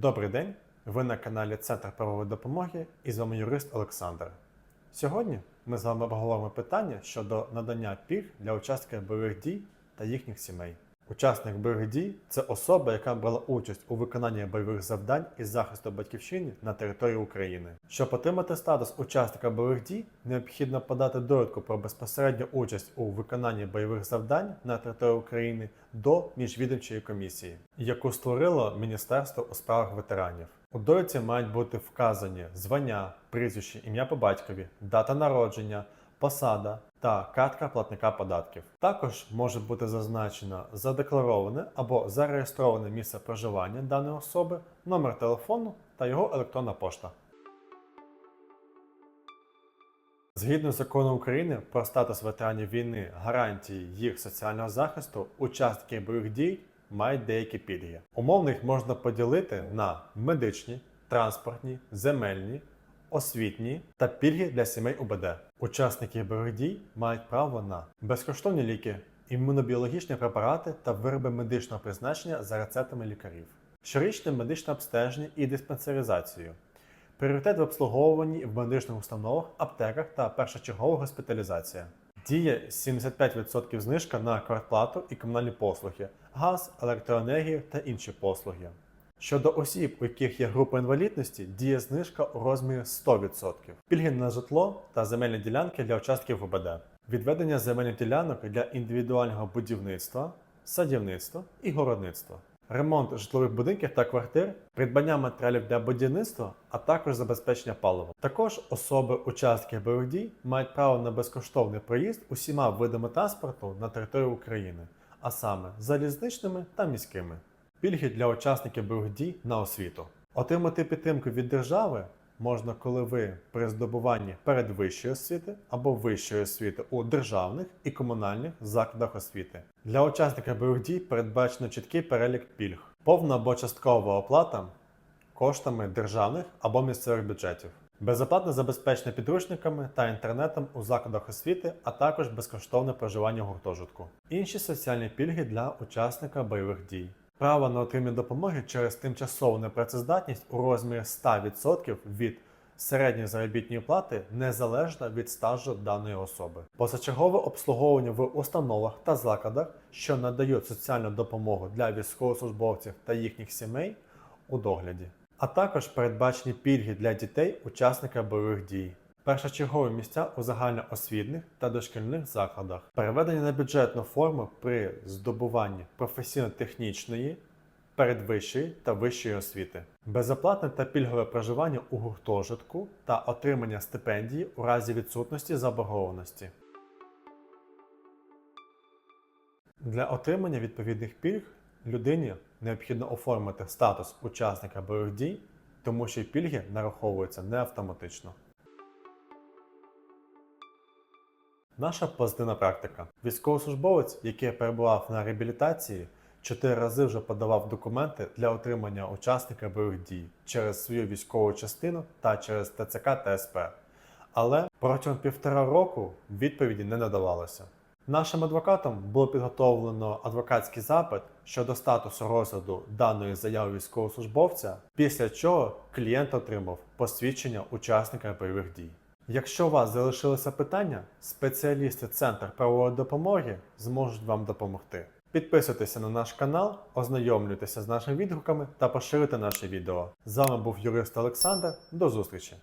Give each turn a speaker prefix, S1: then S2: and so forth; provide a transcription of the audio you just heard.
S1: Добрий день! Ви на каналі Центр правової допомоги і з вами юрист Олександр. Сьогодні ми з вами обговоримо питання щодо надання пільг для учасників бойових дій та їхніх сімей. Учасник бойових дій це особа, яка брала участь у виконанні бойових завдань із захисту батьківщини на території України. Щоб отримати статус учасника бойових дій, необхідно подати довідку про безпосередню участь у виконанні бойових завдань на території України до міжвідомчої комісії, яку створило Міністерство у справах ветеранів. У довідці мають бути вказані звання, прізвище, ім'я по батькові, дата народження, посада та картка платника податків. Також може бути зазначено задеклароване або зареєстроване місце проживання даної особи, номер телефону та його електронна пошта. Згідно з закону України про статус ветеранів війни, гарантії їх соціального захисту, учасники бойових дій мають деякі пільги. Умовно їх можна поділити на медичні, транспортні, земельні, освітні та пільги для сімей УБД. Учасники бойових дій мають право на безкоштовні ліки, імунобіологічні препарати та вироби медичного призначення за рецептами лікарів, щорічне медичне обстеження і диспансеризацію. Пріоритет в обслуговуванні в медичних установах, аптеках та першочергова госпіталізація. Діє 75% знижка на квартплату і комунальні послуги, газ, електроенергію та інші послуги. Щодо осіб, у яких є група інвалідності, діє знижка у розмірі 100%. Пільги на житло та земельні ділянки для учасників ОБД. Відведення земельних ділянок для індивідуального будівництва, садівництва і городництва. Ремонт житлових будинків та квартир, придбання матеріалів для будівництва, а також забезпечення паливом. Також особи учасників бойових дій мають право на безкоштовний проїзд усіма видами транспорту на територію України, а саме залізничними та міськими. Пільги для учасників бойових дій на освіту. Отримати підтримку від держави можна, коли ви при здобуванні передвищої освіти або вищої освіти у державних і комунальних закладах освіти. Для учасників бойових дій передбачено чіткий перелік пільг, повна або часткова оплата коштами державних або місцевих бюджетів. Безоплатне забезпечення підручниками та інтернетом у закладах освіти, а також безкоштовне проживання гуртожитку. Інші соціальні пільги для учасника бойових дій. Право на отримання допомоги через тимчасову непрацездатність у розмірі 100% від середньої заробітної плати незалежно від стажу даної особи. Позачергове обслуговування в установах та закладах, що надають соціальну допомогу для військовослужбовців та їхніх сімей у догляді, а також передбачені пільги для дітей учасника бойових дій. Першочергові місця у загальноосвітних та дошкільних закладах, переведення на бюджетну форму при здобуванні професійно-технічної, передвищої та вищої освіти, безоплатне та пільгове проживання у гуртожитку та отримання стипендії у разі відсутності заборгованості. Для отримання відповідних пільг людині необхідно оформити статус учасника бойових дій, тому що пільги нараховуються не автоматично. Наша позитивна практика. Військовослужбовець, який перебував на реабілітації, чотири рази вже подавав документи для отримання учасника бойових дій через свою військову частину та через ТЦК та СП. Але протягом півтора року відповіді не надавалося. Нашим адвокатам було підготовлено адвокатський запит щодо статусу розгляду даної заяви військовослужбовця, після чого клієнт отримав посвідчення учасника бойових дій. Якщо у вас залишилися питання, спеціалісти Центр правової допомоги зможуть вам допомогти. Підписуйтеся на наш канал, ознайомлюйтеся з нашими відгуками та поширюйте наше відео. З вами був юрист Олександр. До зустрічі!